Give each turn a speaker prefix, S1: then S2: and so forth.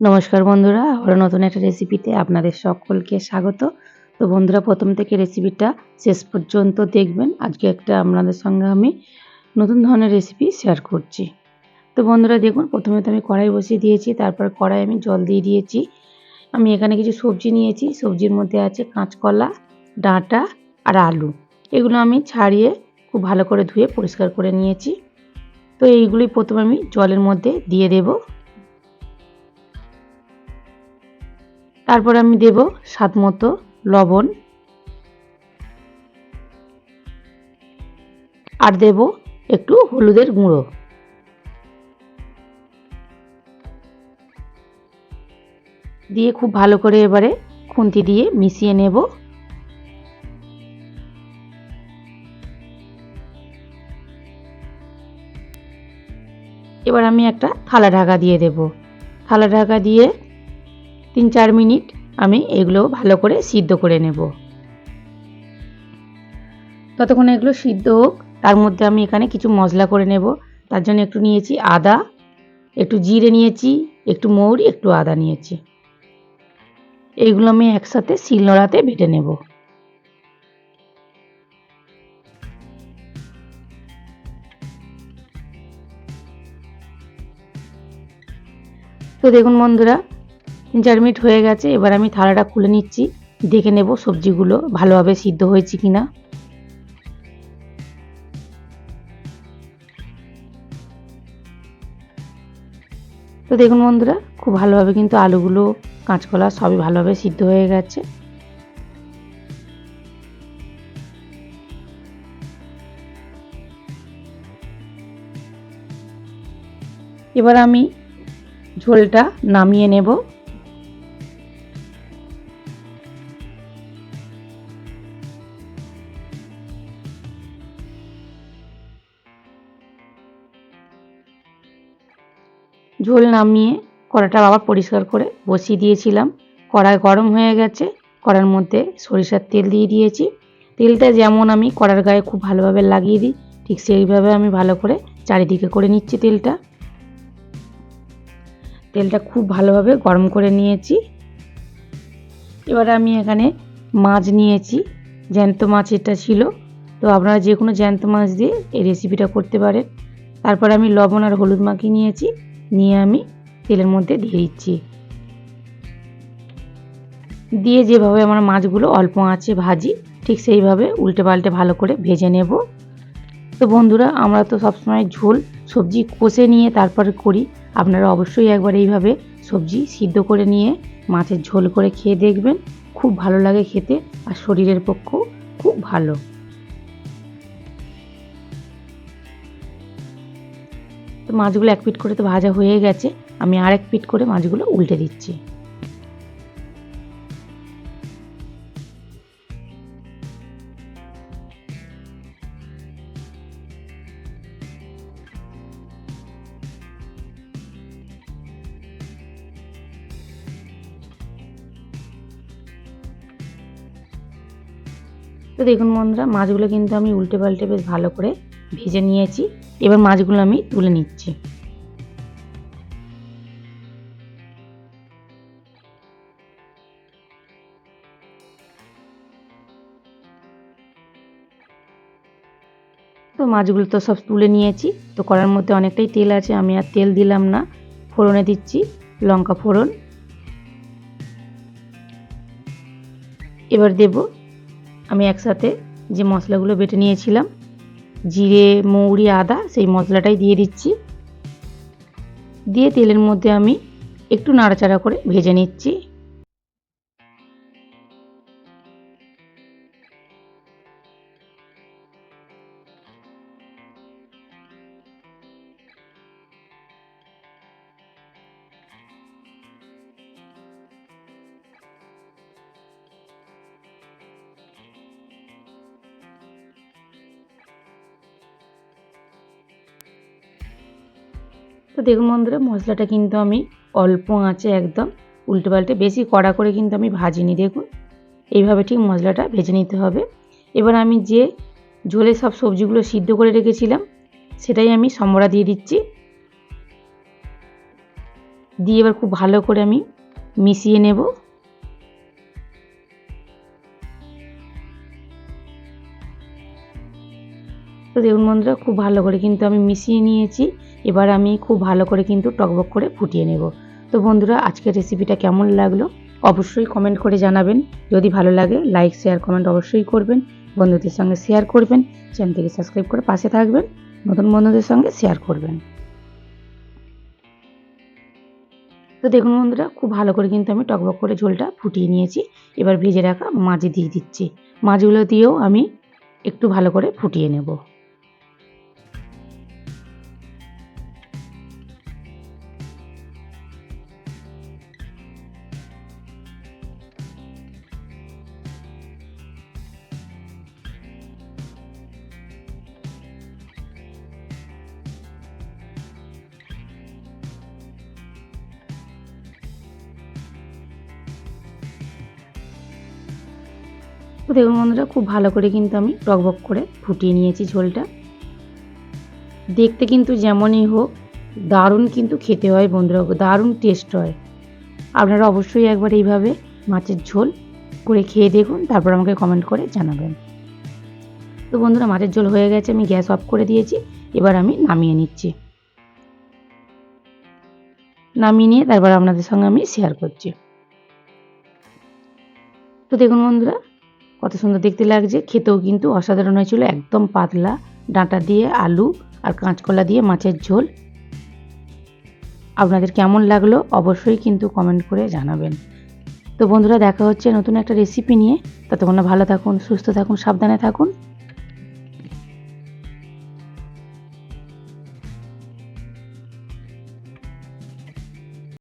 S1: নমস্কার বন্ধুরা, আবারও নতুন একটা রেসিপিতে আপনাদের সকলকে স্বাগত। তো বন্ধুরা, প্রথম থেকে রেসিপিটা শেষ পর্যন্ত দেখবেন। আজকে একটা আপনাদের সঙ্গে আমি নতুন ধরনের রেসিপি শেয়ার করছি। তো বন্ধুরা, দেখুন, প্রথমে তো আমি কড়াই বসিয়ে দিয়েছি, তারপর কড়াই আমি জল দিয়ে দিয়েছি। আমি এখানে কিছু সবজি নিয়েছি, সবজির মধ্যে আছে কাঁচকলা, ডাঁটা আর আলু। এগুলো আমি ছাড়িয়ে খুব ভালো করে ধুয়ে পরিষ্কার করে নিয়েছি। তো এইগুলি প্রথমে আমি জলের মধ্যে দিয়ে দেবো। তারপর আমি দেব স্বাদ মতো লবণ। আর দেব একটু হলুদের গুঁড়ো। দিয়ে খুব ভালো করে এবারে খুন্তি দিয়ে মিশিয়ে নেব। এবার আমি একটা থালা ঢাকা দিয়ে দেব। থালা ঢাকা দিয়ে তিন চার মিনিট আমি এগুলো ভালো করে সিদ্ধ করে নেব। ততক্ষণ এগুলো সিদ্ধ হোক, তার মধ্যে আমি এখানে কিছু মশলা করে নেব। তার জন্য একটু নিয়েছি আদা, একটু জিরে নিয়েছি, একটু মৌরি, একটু আদা নিয়েছি। এইগুলো আমি একসাথে শিলনোড়াতে বেটে নেব। তো দেখুন বন্ধুরা চার মিনিট হয়ে গেছে, এবার আমি থালাটা খুলে নিচ্ছি। দেখে নেব সবজিগুলো ভালোভাবে সিদ্ধ হয়েছে কি না তো দেখুন বন্ধুরা, খুব ভালোভাবে কিন্তু আলুগুলো, কাঁচকলা সবই ভালোভাবে সিদ্ধ হয়ে গেছে। এবার আমি ঝোলটা নামিয়ে নেব। ঝোল নামিয়ে কড়াটা আবার পরিষ্কার করে বসিয়ে দিয়েছিলাম। কড়াই গরম হয়ে গেছে, কড়ার মধ্যে সরিষার তেল দিয়ে দিয়েছি। তেলটা যেমন আমি কড়ার গায়ে খুব ভালোভাবে লাগিয়ে দিই, ঠিক সেইভাবে আমি ভালো করে চারিদিকে করে নিচ্ছি তেলটা। তেলটা খুব ভালোভাবে গরম করে নিয়েছি। এবার আমি এখানে মাছ নিয়েছি, জ্যান্ত মাছ এটা ছিল। তো আপনারা যে কোনো জ্যান্ত মাছ দিয়ে এই রেসিপিটা করতে পারেন। তারপর আমি লবণ আর হলুদ মাখিয়ে নিয়েছি। নিয়ে আমি তেলের মধ্যে দিয়ে দিচ্ছি। দিয়ে যেভাবে আমার মাছগুলো অল্প আঁচে ভাজি, ঠিক সেইভাবে উল্টে পাল্টে ভালো করে ভেজে নেব। তো বন্ধুরা, আমরা তো সবসময় ঝোল সবজি কষে নিয়ে তারপরে করি। আপনারা অবশ্যই একবার এইভাবে সবজি সিদ্ধ করে নিয়ে মাছের ঝোল করে খেয়ে দেখবেন। খুব ভালো লাগে খেতে আর শরীরের পক্ষেও খুব ভালো। মাছগুলো এক পিট করে তো ভাজা হয়ে গেছে। আমি আর এক পিট করে মাছগুলো উল্টে দিচ্ছি। তো দেখুন বন্ধুরা, মাছগুলো কিন্তু আমি উল্টে পাল্টে বেশ ভালো করে ভেজে নিয়েছি। এবার মাছগুলো আমি তুলে নিচ্ছি। তো মাছগুলো তো সব তুলে নিয়েছি। তো কড়ার মধ্যে অনেকটাই তেল আছে, আমি আর তেল দিলাম না। ফোড়নে দিচ্ছি লঙ্কা ফোড়ন। এবার দেব আমি একসাথে যে মশলাগুলো বেটে নিয়েছিলাম জিরে, মৌরি, আদা, সেই মশলাটাই দিয়ে দিচ্ছি। দিয়ে তেলের মধ্যে আমি একটু নাড়াচাড়া করে ভেজে নিচ্ছি। তো দেখুন বন্ধুরা, মশলাটা কিন্তু আমি অল্প আঁচে একদম উল্টে পাল্টে বেশি কড়া করে কিন্তু আমি ভাজিনি, দেখুন। এইভাবে ঠিক মশলাটা ভেজে নিতে হবে। এবার আমি যে ঝোলে সব সবজিগুলো সিদ্ধ করে রেখেছিলাম, সেটাই আমি সম্বরা দিয়ে দিচ্ছি। দিয়ে এবার খুব ভালো করে আমি মিশিয়ে নেব। তো দেখুন বন্ধুরা, খুব ভালো করে কিন্তু আমি মিশিয়ে নিয়েছি। এবার আমি খুব ভালো করে কিন্তু টকবক করে ফুটিয়ে নেব। তো বন্ধুরা, আজকের রেসিপিটা কেমন লাগল? অবশ্যই কমেন্ট করে জানাবেন। যদি ভালো লাগে লাইক শেয়ার কমেন্ট অবশ্যই করবেন। বন্ধুদের সঙ্গে শেয়ার করবেন। চ্যানেলটিকে সাবস্ক্রাইব করে পাশে থাকবেন। নতুন বন্ধুদের সঙ্গে শেয়ার করবেন। তো দেখুন বন্ধুরা, খুব ভালো করে কিন্তু আমি টকবক করে ঝোলটা ফুটিয়ে নিয়েছি। এবার ভেজে রাখা মাছ দিয়ে দিচ্ছি। মাছগুলো দিয়েও আমি একটু ভালো করে ফুটিয়ে নেব। তো দেখুন বন্ধুরা খুব ভালো করে কিন্তু আমি টকবক করে ফুটিয়ে নিয়েছি ঝোলটা। দেখতে কিন্তু যেমনই হোক, দারুণ কিন্তু খেতে হয় বন্ধুরা, দারুণ টেস্ট হয়। আপনারা অবশ্যই একবার এইভাবে মাছের ঝোল করে খেয়ে দেখুন, তারপর আমাকে কমেন্ট করে জানাবেন। তো বন্ধুরা, মাছের ঝোল হয়ে গেছে, আমি গ্যাস অফ করে দিয়েছি, এবার আমি নামিয়ে নিচ্ছি। নামিয়ে নিয়ে তারপর আপনাদের সঙ্গে আমি শেয়ার করছি। তো দেখুন বন্ধুরা কত সুন্দর দেখতে লাগছে। খেতেও কিন্তু অসাধারণ হয়েছিল, একদম পাতলা। ডাঁটা দিয়ে আলু আর কাঁচকলা দিয়ে মাছের ঝোল। আপনাদের কেমন লাগল অবশ্যই কিন্তু কমেন্ট করে জানাবেন। তো বন্ধুরা, দেখা হচ্ছে নতুন একটা রেসিপি নিয়ে। ততক্ষণ ভালো থাকুন, সুস্থ থাকুন, সাবধানে থাকুন।